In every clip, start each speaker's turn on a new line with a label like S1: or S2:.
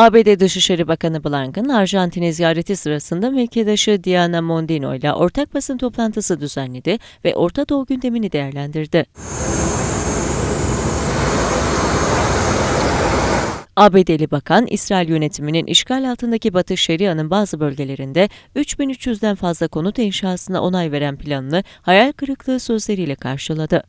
S1: ABD Dışişleri Bakanı Blinken, Arjantin'e ziyareti sırasında mevkidaşı Diana Mondino ile ortak basın toplantısı düzenledi ve Orta Doğu gündemini değerlendirdi. ABD'li bakan, İsrail yönetiminin işgal altındaki Batı Şeria'nın bazı bölgelerinde 3300'den fazla konut inşasına onay veren planını hayal kırıklığı sözleriyle karşıladı.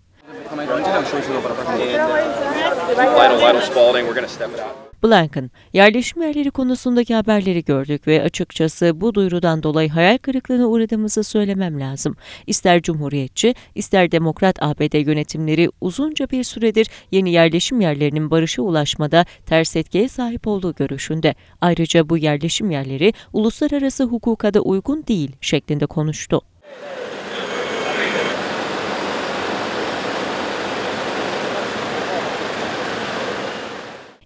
S1: Blinken, yerleşim yerleri konusundaki haberleri gördük ve açıkçası bu duyurudan dolayı hayal kırıklığına uğradığımızı söylemem lazım. İster Cumhuriyetçi, ister Demokrat ABD yönetimleri uzunca bir süredir yeni yerleşim yerlerinin barışa ulaşmada ters etkiye sahip olduğu görüşünde. Ayrıca bu yerleşim yerleri uluslararası hukuka da uygun değil şeklinde konuştu.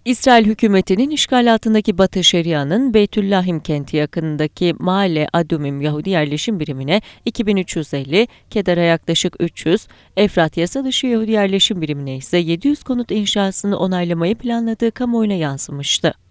S1: İsrail hükümetinin işgal altındaki Batı Şeria'nın Beytüllahim kenti yakınındaki Mahalle Adumim Yahudi yerleşim birimine 2350, Kedar'a yaklaşık 300, Efrat yasa dışı Yahudi yerleşim birimine ise 700 konut inşasını onaylamayı planladığı kamuoyuna yansımıştı.